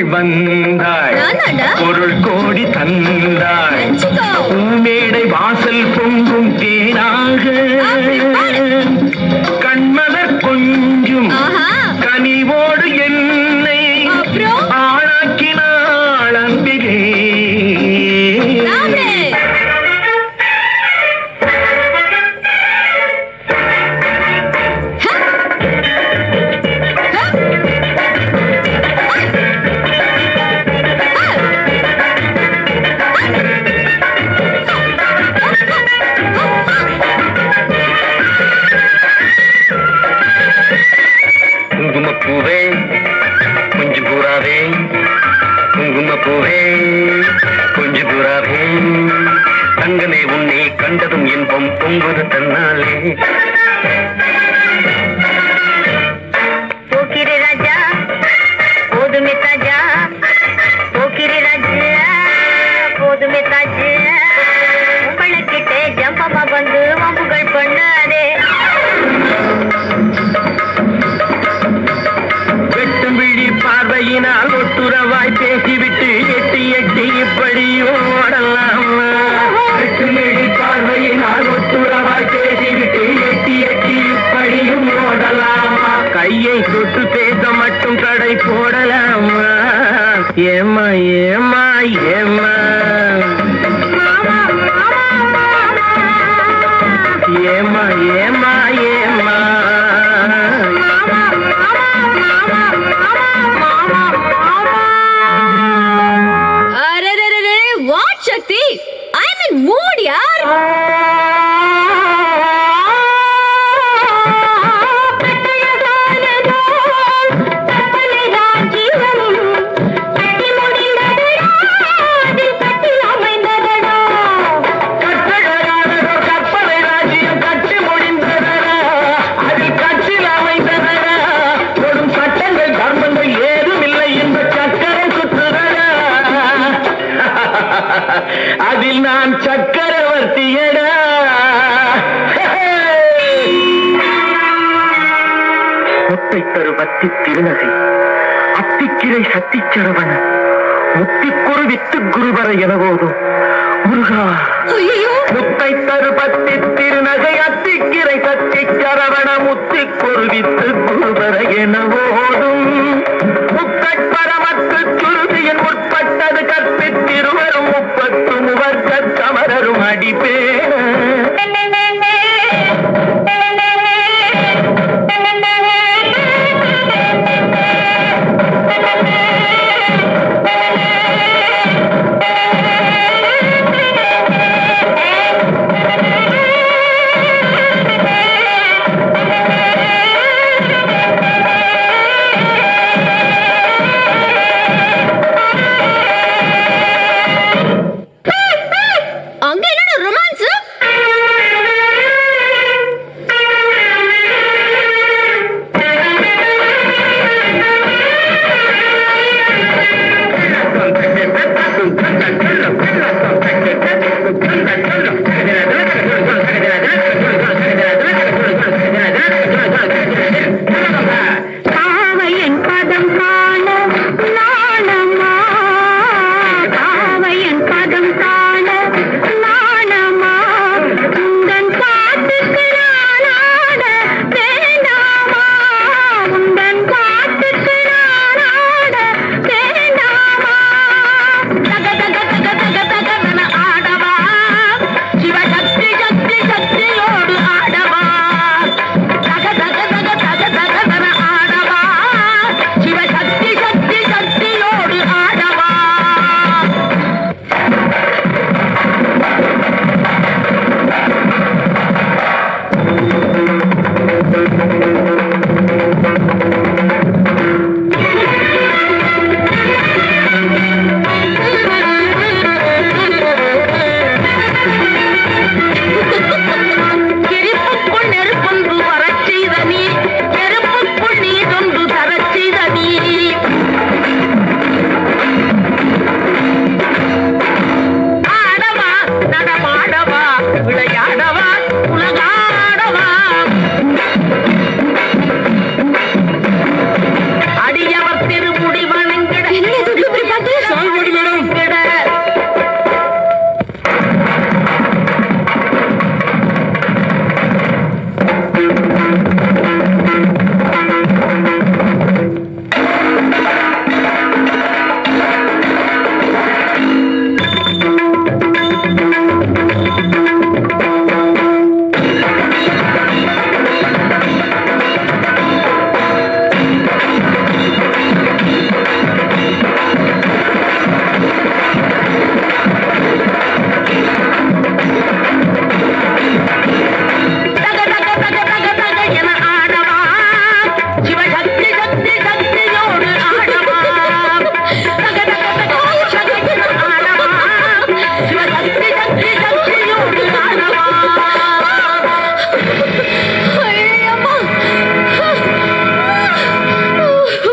जीवन। குங்குமப்பூவே கொஞ்சம் பூராவே தங்கமே உன்னை கண்டதும் இன்பம் பொங்குவது தன்னாலே. I'm in mood, yaar! அத்தை தரு பத்தி திருநகை. அத்திக்கிரை சத்திச்சரவன முத்திக்குரு வித்து குருவர எனவோதும் முருகா முத்தை தரு பத்தி திருநகை அத்திக்கிரை சத்திச்சரவன முத்திக்குரு வித்து குருவர எனவோதும் முத்தற்பரமத்து சுருதியின் உட்பட்டது கற்பித்திருவரும் முப்பத்து முவர்க்க அடிப்பேன்